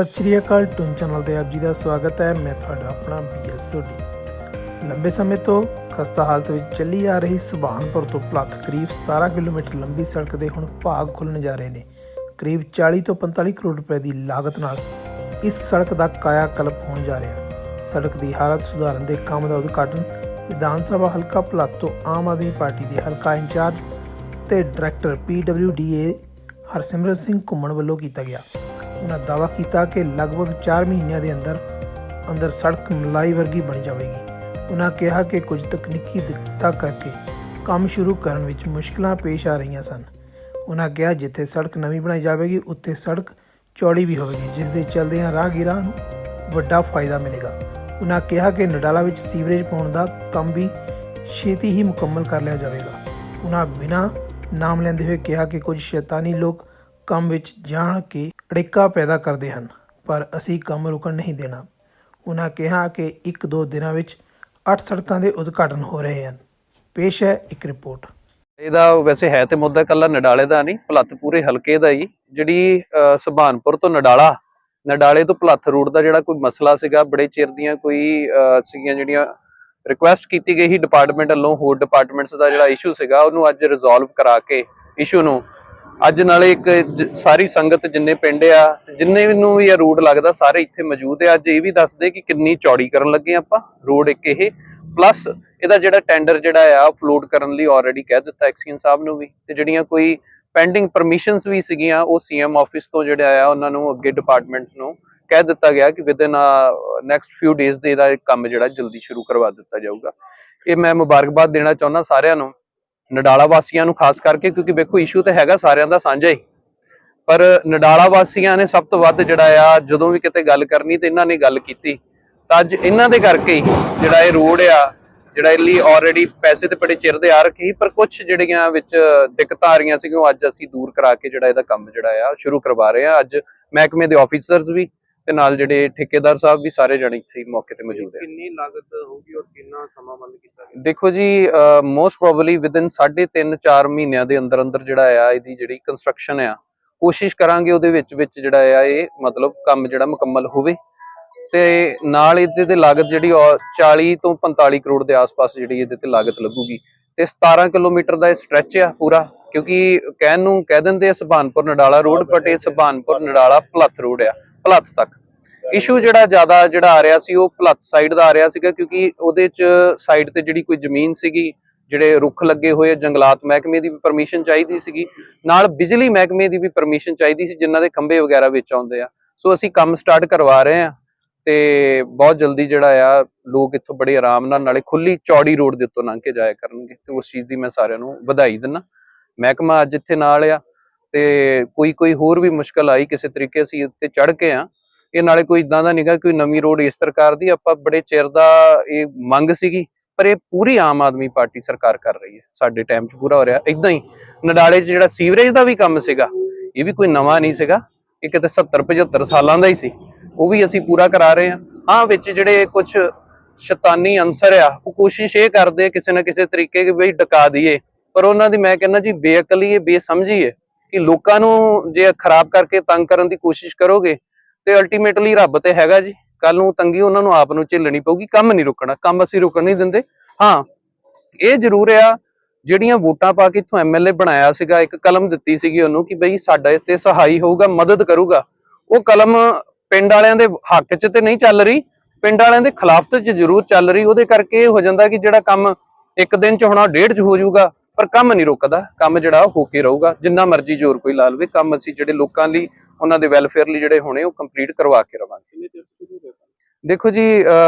ਸਤਿ ਸ਼੍ਰੀ ਅਕਾਲ ਟੁਨ ਚੈਨਲ ਤੇ ਆਪ ਜੀ ਦਾ ਸਵਾਗਤ ਹੈ। ਮੈਂ ਤੁਹਾਡਾ ਆਪਣਾ ਬੀਐਸ ਸੋਢੀ ਲੰਬੇ ਸਮੇਂ ਤੋਂ ਖਸਤਾ ਹਾਲਤ ਵਿੱਚ ਚੱਲੀ ਆ ਰਹੀ ਸੁਭਾਨਪੁਰ ਤੋਂ ਪਲੱਥ ਕਰੀਬ 17 ਕਿਲੋਮੀਟਰ ਲੰਬੀ ਸੜਕ ਦੇ ਹੁਣ ਭਾਗ ਖੁੱਲ੍ਹਣ ਜਾ ਰਹੇ ਨੇ। ਕਰੀਬ 40 ਤੋਂ 45 ਕਰੋੜ ਰੁਪਏ ਦੀ ਲਾਗਤ ਨਾਲ ਇਸ ਸੜਕ ਦਾ ਕਾਇਆ ਕਲਪ ਹੋਣ ਜਾ ਰਿਹਾ। ਸੜਕ ਦੀ ਹਾਲਤ ਸੁਧਾਰਨ ਦੇ ਕੰਮ ਦਾ ਉਦਘਾਟਨ ਵਿਧਾਨ ਸਭਾ ਹਲਕਾ ਪਲੱਥ ਤੋਂ ਆਮ ਆਦਮੀ ਪਾਰਟੀ ਦੇ ਹਲਕਾ ਇੰਚਾਰਜ ਤੇ ਡਾਇਰੈਕਟਰ ਪੀਡਬਲਯੂਡੀਏ ਹਰਸਿਮਰਤ ਸਿੰਘ ਘੁੰਮਣ ਵੱਲੋਂ ਕੀਤਾ ਗਿਆ। ਉਹਨਾਂ ਦਾਅਵਾ ਕੀਤਾ ਕਿ ਲਗਭਗ 4 ਮਹੀਨਿਆਂ ਦੇ ਅੰਦਰ ਅੰਦਰ ਸੜਕ ਮਲਾਈ ਵਰਗੀ ਬਣ ਜਾਵੇਗੀ। ਉਹਨਾਂ ਕਿਹਾ ਕਿ ਕੁਝ ਤਕਨੀਕੀ ਦਿੱਕਤਾਂ ਕਰਕੇ ਕੰਮ ਸ਼ੁਰੂ ਕਰਨ ਵਿੱਚ ਮੁਸ਼ਕਲਾਂ ਪੇਸ਼ ਆ ਰਹੀਆਂ ਸਨ। ਉਹਨਾਂ ਕਿਹਾ ਜਿੱਥੇ ਸੜਕ ਨਵੀਂ ਬਣਾਈ ਜਾਵੇਗੀ, ਉੱਥੇ ਸੜਕ ਚੌੜੀ ਵੀ ਹੋਵੇਗੀ, ਜਿਸ ਦੇ ਚਲਦਿਆਂ ਰਾਹਗੀਰਾਂ ਨੂੰ ਵੱਡਾ ਫਾਇਦਾ ਮਿਲੇਗਾ। ਉਹਨਾਂ ਕਿਹਾ ਕਿ ਨਡਾਲਾ ਵਿੱਚ ਸੀਵਰੇਜ ਪਾਉਣ ਦਾ ਕੰਮ ਵੀ ਛੇਤੀ ਹੀ ਮੁਕੰਮਲ ਕਰ ਲਿਆ ਜਾਵੇਗਾ। ਉਹਨਾਂ ਬਿਨਾਂ ਨਾਮ ਲੈਂਦੇ ਹੋਏ ਕਿਹਾ ਕਿ ਕੁਝ ਸ਼ੈਤਾਨੀ ਲੋਕ ਕੰਮ ਵਿੱਚ ਜਾਣ ਕੇ ਅੜਿੱਕਾ ਪੈਦਾ ਕਰਦੇ ਹਨ, ਪਰ ਅਸੀਂ ਕੰਮ ਰੁਕਣ ਨਹੀਂ ਦੇਣਾ। ਉਹਨਾਂ ਕਿਹਾ ਕਿ ਇੱਕ ਦੋ ਦਿਨਾਂ ਵਿੱਚ 8 ਸੜਕਾਂ ਦੇ ਉਦਘਾਟਨ ਹੋ ਰਹੇ ਹਨ। ਪੇਸ਼ ਹੈ ਇੱਕ ਰਿਪੋਰਟ। ਇਹਦਾ ਵੈਸੇ ਹੈ ਤੇ ਮੁੱਦਾ ਕੱਲਾ ਨਡਾਲੇ ਦਾ ਨਹੀਂ, ਭਲੱਥ ਪੂਰੇ ਹਲਕੇ ਦਾ ਹੀ। ਜਿਹੜੀ ਸੁਭਾਨਪੁਰ ਤੋਂ ਨਡਾਲਾ, ਨਡਾਲੇ ਤੋਂ ਭਲੱਥ ਰੂਟ ਦਾ ਜਿਹੜਾ ਕੋਈ ਮਸਲਾ ਸੀਗਾ, ਬੜੇ ਚਿਰ ਦੀਆਂ ਕੋਈ ਸੀਗੀਆਂ ਜਿਹੜੀਆਂ ਰਿਕੁਐਸਟ ਕੀਤੀ ਗਈ ਸੀ ਡਿਪਾਰਟਮੈਂਟ ਵੱਲੋਂ, ਹੋਰ ਡਿਪਾਰਟਮੈਂਟਸ ਦਾ ਜਿਹੜਾ ਇਸ਼ੂ ਸੀਗਾ, ਉਹਨੂੰ ਅੱਜ ਰਿਜ਼ੋਲਵ ਕਰਾ ਕੇ ਇਸ਼ੂ ਨੂੰ ਅੱਜ ਨਾਲੇ ਇੱਕ ਜ- ਸਾਰੀ ਸੰਗਤ ਜਿੰਨੇ ਪਿੰਡ ਆ, ਜਿੰਨੇ ਨੂੰ ਵੀ ਇਹ ਰੋਡ ਲੱਗਦਾ, ਸਾਰੇ ਇੱਥੇ ਮੌਜੂਦ ਆ। ਅੱਜ ਇਹ ਵੀ ਦੱਸਦੇ ਕਿ ਕਿੰਨੀ ਚੌੜੀ ਕਰਨ ਲੱਗੇ ਆਪਾਂ, ਰੋਡ ਇੱਕ ਇਹ। ਪਲੱਸ ਇਹਦਾ ਜਿਹੜਾ ਟੈਂਡਰ ਜਿਹੜਾ ਆ ਫਲੋਟ ਕਰਨ ਲਈ ਆਲਰੇਡੀ ਕਹਿ ਦਿੱਤਾ ਐਕਸੀਅਨ ਸਾਹਿਬ ਨੂੰ ਵੀ। ਤੇ ਜਿਹੜੀਆਂ ਕੋਈ ਪੈਂਡਿੰਗ ਪਰਮਿਸ਼ਨਸ ਵੀ ਸੀਗੀਆਂ, ਉਹ ਸੀਐਮ ਆਫਿਸ ਤੋਂ ਜਿਹੜਾ ਆ, ਉਹਨਾਂ ਨੂੰ ਅੱਗੇ ਡਿਪਾਰਟਮੈਂਟਸ ਨੂੰ ਕਹਿ ਦਿੱਤਾ ਗਿਆ ਕਿ ਵਿਦਨ ਨੈਕਸਟ ਫਿਊ ਡੇਜ਼ ਦੇ ਇਹਦਾ ਕੰਮ ਜਿਹੜਾ ਜਲਦੀ ਸ਼ੁਰੂ ਕਰਵਾ ਦਿੱਤਾ ਜਾਊਗਾ। ਇਹ ਮੈਂ ਮੁਬਾਰਕਬਾਦ ਦੇਣਾ ਚਾਹੁੰਦਾ ਸਾਰਿਆਂ ਨੂੰ। ਨਡਾਲਾ ਵਾਸੀਆਂ ਨੂੰ ਖਾਸ ਕਰਕੇ, ਕਿਉਂਕਿ ਵੇਖੋ ਇਸ਼ੂ ਤੇ ਹੈਗਾ ਸਾਰਿਆਂ ਦਾ ਸਾਂਝਾ ਹੀ। ਪਰ ਨਡਾਲਾ ਵਾਸੀਆਂ ਨੇ ਸਭ ਤੋਂ ਵੱਧ ਜਿਹੜਾ ਆ, ਜਦੋਂ ਵੀ ਕਿਤੇ ਗੱਲ ਕਰਨੀ ਤੇ ਇਹਨਾਂ ਨੇ ਗੱਲ ਕੀਤੀ, ਤਾਂ ਅੱਜ ਇਹਨਾਂ ਦੇ ਕਰਕੇ ਹੀ ਜਿਹੜਾ ਇਹ ਰੋਡ ਆ, ਜਿਹੜਾ ਇਹ ਲਈ ਆਲਰੇਡੀ ਪੈਸੇ ਤੇ ਬੜੇ ਚਿਰ ਦੇ ਆ ਰੱਖੇ ਸੀ, ਪਰ ਕੁਝ ਜਿਹੜੀਆਂ ਵਿੱਚ ਦਿੱਕਤਾਂ ਆ ਰਹੀਆਂ ਸੀਗੀਆਂ, ਉਹ ਅੱਜ ਅਸੀਂ ਦੂਰ ਕਰਾ ਕੇ ਜਿਹੜਾ ਇਹਦਾ ਕੰਮ ਜਿਹੜਾ ਆ ਸ਼ੁਰੂ ਕਰਵਾ ਰਹੇ ਆ। ਅੱਜ ਮਹਿਕਮੇ ਦੇ ਆਫੀਸਰਸ ਵੀ ਤੇ ਨਾਲ ਜਿਹੜੇ ਠੇਕੇਦਾਰ ਸਾਹਿਬ ਵੀ ਸਾਰੇ ਜਣੇ ਇੱਥੇ ਹੀ ਮੌਕੇ ਤੇ ਮੌਜੂਦ ਆ। ਕਿੰਨੀ ਲਾਗਤ ਹੋਊਗੀ ਔਰ ਕਿੰਨਾ ਸਮਾਂ ਬੰਦ ਕੀਤਾ ਗਿਆ? ਦੇਖੋ ਜੀ ਮੋਸਟ ਪ੍ਰੋਬਬਲੀ ਵਿਦਿਨ 3.5 4 ਮਹੀਨਿਆਂ ਦੇ ਅੰਦਰ ਅੰਦਰ ਜਿਹੜਾ ਆ ਇਹਦੀ ਜਿਹੜੀ ਕੰਸਟਰਕਸ਼ਨ ਆ ਕੋਸ਼ਿਸ਼ ਕਰਾਂਗੇ ਉਹਦੇ ਵਿੱਚ ਵਿੱਚ ਜਿਹੜਾ ਆ ਇਹ ਮਤਲਬ ਕੰਮ ਜਿਹੜਾ ਮੁਕੰਮਲ ਹੋਵੇ। ਤੇ ਨਾਲ ਇਹਦੇ ਤੇ ਲਾਗਤ ਜਿਹੜੀ ਉਹ 40 ਤੋਂ 45 ਕਰੋੜ ਦੇ ਆਸ-ਪਾਸ ਜਿਹੜੀ ਇਹਦੇ ਤੇ ਲਾਗਤ ਲੱਗੂਗੀ। ਤੇ 17 ਕਿਲੋਮੀਟਰ ਦਾ ਇਹ ਸਟ੍ਰੈਚ ਆ ਪੂਰਾ ਕਿਉਂਕਿ ਕਹਿਣ ਨੂੰ ਕਹਿ ਦਿੰਦੇ ਆ ਸੁਭਾਨਪੁਰ ਨਡਾਲਾ ਰੋਡ ਬਟ ਇਹ ਸੁਭਾਨਪੁਰ ਨਡਾਲਾ ਭਲੱਥ ਰੋਡ ਆ। ਭਲੱਥ ਤੱਕ। ਇਸ਼ੂ ਜਿਹੜਾ ਜ਼ਿਆਦਾ ਜਿਹੜਾ ਆ ਰਿਹਾ ਸੀ, ਉਹ ਭਲੱਥ ਸਾਈਡ ਦਾ ਆ ਰਿਹਾ ਸੀਗਾ ਕਿਉਂਕਿ ਉਹਦੇ ਚ ਸਾਈਡ ਤੇ ਜਿਹੜੀ ਕੋਈ ਜ਼ਮੀਨ ਸੀਗੀ, ਜਿਹੜੇ ਰੁੱਖ ਲੱਗੇ ਹੋਏ ਜੰਗਲਾਤ ਮਹਿਕਮੇ ਦੀ ਵੀ ਪਰਮਿਸ਼ਨ ਚਾਹੀਦੀ ਸੀਗੀ। ਨਾਲ ਬਿਜਲੀ ਮਹਿਕਮੇ ਦੀ ਵੀ ਪਰਮਿਸ਼ਨ ਚਾਹੀਦੀ ਸੀ, ਜਿਨ੍ਹਾਂ ਦੇ ਖੰਭੇ ਵਗੈਰਾ ਵਿੱਚ ਆਉਂਦੇ ਆ। ਸੋ ਅਸੀਂ ਕੰਮ ਸਟਾਰਟ ਕਰਵਾ ਰਹੇ ਆ ਤੇ ਬਹੁਤ ਜਲਦੀ ਜਿਹੜਾ ਆ, ਲੋਕ ਇੱਥੋਂ ਬੜੇ ਆਰਾਮ ਨਾਲ, ਨਾਲੇ ਖੁੱਲੀ ਚੌੜੀ ਰੋਡ ਦੇ ਉੱਤੋਂ ਲੰਘ ਕੇ ਜਾਇਆ ਕਰਨਗੇ। ਤੇ ਉਸ ਚੀਜ਼ ਦੀ ਮੈਂ ਸਾਰਿਆਂ ਨੂੰ ਵਧਾਈ ਦਿੰਨਾ ਮਹਿਕਮਾ ਅੱਜ ਇੱਥੇ ਨਾਲ ਆ। ਤੇ ਕੋਈ ਕੋਈ ਹੋਰ ਵੀ ਮੁਸ਼ਕਲ ਆਈ ਕਿਸੇ ਤਰੀਕੇ ਅਸੀਂ ਉੱਤੇ ਚੜ ਕੇ ਆ। ਇਹ ਨਾਲੇ ਕੋਈ ਇਦਾਂ ਦਾ ਨਹੀਂਗਾ ਕੋਈ ਨਵੀਂ ਰੋਡ ਇਸ ਸਰਕਾਰ ਦੀ, ਆਪਾਂ ਬੜੇ ਚਿਰ ਦਾ ਇਹ ਮੰਗ ਸੀਗੀ, ਪਰ ਇਹ ਪੂਰੀ ਆਮ ਆਦਮੀ ਪਾਰਟੀ ਸਰਕਾਰ ਕਰ ਰਹੀ ਹੈ। ਸਾਡੇ ਟਾਈਮ 'ਚ ਪੂਰਾ ਹੋ ਰਿਹਾ। ਇਦਾਂ ਹੀ ਨਡਾਲੇ 'ਚ ਜਿਹੜਾ ਸੀਵਰੇਜ ਦਾ ਵੀ ਕੰਮ ਸੀਗਾ, ਇਹ ਵੀ ਕੋਈ ਨਵਾਂ ਨਹੀਂ ਸੀਗਾ। ਇਹ ਕਿਤੇ 70 75 ਸਾਲਾਂ ਦਾ ਹੀ ਸੀ। ਉਹ ਵੀ ਅਸੀਂ ਪੂਰਾ ਕਰਾ ਰਹੇ ਹਾਂ ਹਾਂ, ਵਿੱਚ ਜਿਹੜੇ ਕੁਝ ਸ਼ੈਤਾਨੀ ਅੰਸਰ ਆ, ਉਹ ਕੋਸ਼ਿਸ਼ ਇਹ ਕਰਦੇ ਕਿਸੇ ਨਾ ਕਿਸੇ ਤਰੀਕੇ ਕਿ ਬਈ ਡਕਾ ਦਈਏ। ਪਰ ਉਹਨਾਂ ਦੀ ਮੈਂ ਕਹਿੰਦਾ ਜੀ, ਬੇਅਕਲੀ ਹੈ, ਬੇਸਮਝੀ ਹੈ। ਕਿ ਲੋਕਾਂ ਨੂੰ ਜੇ ਖਰਾਬ ਕਰਕੇ ਤੰਗ ਕਰਨ ਦੀ ਕੋਸ਼ਿਸ਼ ਕਰੋਗੇ, ਤੇ ਅਲਟੀਮੇਟਲੀ ਰੱਬ ਤੇ ਹੈਗਾ ਜੀ। ਕੱਲ ਨੂੰ ਤੰਗੀ ਉਹਨਾਂ ਨੂੰ ਆਪ ਨੂੰ ਝੱਲਣੀ ਪਊਗੀ, ਕੰਮ ਨਹੀਂ ਰੁਕਣਾ, ਕੰਮ ਅਸੀਂ ਰੁਕਣ ਨਹੀਂ ਦਿੰਦੇ। ਹਾਂ, ਇਹ ਜ਼ਰੂਰ ਆ, ਜਿਹੜੀਆਂ ਵੋਟਾਂ ਪਾ ਕੇ ਇਥੋਂ ਐਮਐਲਏ ਬਣਾਇਆ ਸੀਗਾ, ਇੱਕ ਕਲਮ ਦਿੱਤੀ ਸੀਗੀ ਉਹਨੂੰ ਕਿ ਬਈ ਸਾਡਾ ਇੱਥੇ ਸਹਾਈ ਹੋਊਗਾ, ਮਦਦ ਕਰੂਗਾ। ਉਹ ਕਲਮ ਪਿੰਡ ਵਾਲਿਆਂ ਦੇ ਹੱਕ 'ਚ ਤੇ ਨਹੀਂ ਚੱਲ ਰਹੀ, ਪਿੰਡ ਵਾਲਿਆਂ ਦੇ ਖਿਲਾਫ 'ਚ ਜ਼ਰੂਰ ਚੱਲ ਰਹੀ, ਉਹਦੇ ਕਰਕੇ ਇਹ ਹੋ ਜਾਂਦਾ ਕਿ ਜਿਹੜਾ ਕੰਮ ਇੱਕ ਦਿਨ 'ਚ ਹੋਣਾ, ਡੇਢ 'ਚ ਹੋ ਜਾਊਗਾ। ਪਰ ਕੰਮ ਨਹੀਂ ਰੁਕਦਾ ਕੰਮ ਜਿਹੜਾ ਹੋ ਕੇ ਰਹੂਗਾ। ਜਿੰਨਾ ਮਰਜ਼ੀ ਜ਼ੋਰ ਕੋਈ ਲਾ ਲਵੇ ਕੰਮ ਅਸੀਂ ਜਿਹੜੇ ਲੋਕਾਂ ਲਈ ਉਹਨਾਂ ਦੇ ਵੈਲਫੇਅਰ ਲਈ ਜਿਹੜੇ ਹੋਣੇ ਉਹ ਕੰਪਲੀਟ ਕਰਵਾ ਕੇ ਰਵਾਂਗੇ? ਦੇਖੋ ਜੀ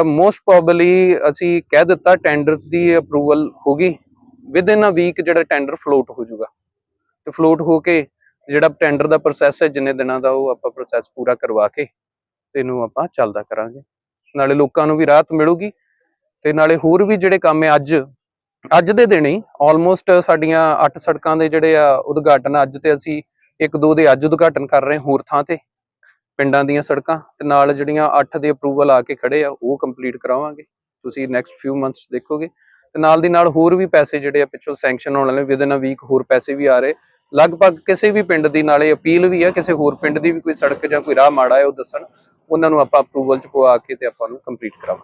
ਮੋਸਟ ਪ੍ਰੋਬਬਲੀ ਅਸੀਂ ਕਹਿ ਦਿੱਤਾ ਟੈਂਡਰਸ ਦੀ ਅਪਰੂਵਲ ਹੋ ਗਈ। ਵਿਦ ਇਨ ਅ ਵੀਕ ਜਿਹੜਾ ਟੈਂਡਰ ਫਲੋਟ ਹੋ ਜਾਊਗਾ। ਤੇ ਫਲੋਟ ਹੋ ਕੇ ਜਿਹੜਾ ਟੈਂਡਰ ਦਾ ਪ੍ਰੋਸੈਸ ਹੈ ਜਿੰਨੇ ਦਿਨਾਂ ਦਾ ਉਹ ਆਪਾਂ ਪ੍ਰੋਸੈਸ ਪੂਰਾ ਕਰਵਾ ਕੇ ਤੇ ਇਹਨੂੰ ਆਪਾਂ ਚੱਲਦਾ ਕਰਾਂਗੇ। ਨਾਲੇ ਲੋਕਾਂ ਨੂੰ ਵੀ ਰਾਹਤ ਮਿਲੂਗੀ ਤੇ ਨਾਲੇ ਹੋਰ ਵੀ ਜਿਹੜੇ ਕੰਮ ਹੈ ਅੱਜ ਅੱਜ ਦੇ ਦਿਨ ਹੀ ਆਲਮੋਸਟ ਸਾਡੀਆਂ 8 ਸੜਕਾਂ ਦੇ ਜਿਹੜੇ ਆ ਉਦਘਾਟਨ ਅੱਜ ਤੇ ਅਸੀਂ ਇੱਕ ਦੋ ਦੇ ਅੱਜ ਉਦਘਾਟਨ ਕਰ ਰਹੇ ਹੋਰ ਥਾਂ ਤੇ, ਪਿੰਡਾਂ ਦੀਆਂ ਸੜਕਾਂ ਤੇ ਨਾਲ ਜਿਹੜੀਆਂ 8 ਦੇ ਅਪਰੂਵਲ ਆ ਕੇ ਖੜੇ ਆ, ਉਹ ਕੰਪਲੀਟ ਕਰਾਵਾਂਗੇ। ਤੁਸੀਂ ਨੈਕਸਟ ਫਿਊ ਮੰਥਸ ਦੇਖੋਗੇ ਤੇ ਨਾਲ ਦੀ ਨਾਲ ਹੋਰ ਵੀ ਪੈਸੇ ਜਿਹੜੇ ਆ ਪਿੱਛੋਂ ਸੈਂਕਸ਼ਨ ਹੋਣ ਵਾਲੇ ਵਿਦਨ ਅ ਵੀਕ ਹੋਰ ਪੈਸੇ ਵੀ ਆ ਰਹੇ। ਲਗਭਗ ਕਿਸੇ ਵੀ ਪਿੰਡ ਦੀ ਨਾਲੇ ਅਪੀਲ ਵੀ ਆ, ਕਿਸੇ ਹੋਰ ਪਿੰਡ ਦੀ ਵੀ ਕੋਈ ਸੜਕ ਜਾਂ ਕੋਈ ਰਾਹ ਮਾੜਾ ਹੈ ਉਹ ਦੱਸਣ, ਉਹਨਾਂ ਨੂੰ ਆਪਾਂ ਅਪਰੂਵਲ ਚ ਪਵਾ ਕੇ ਤੇ ਆਪਾਂ ਨੂੰ ਕੰਪਲੀਟ ਕਰਾਵਾਂਗੇ।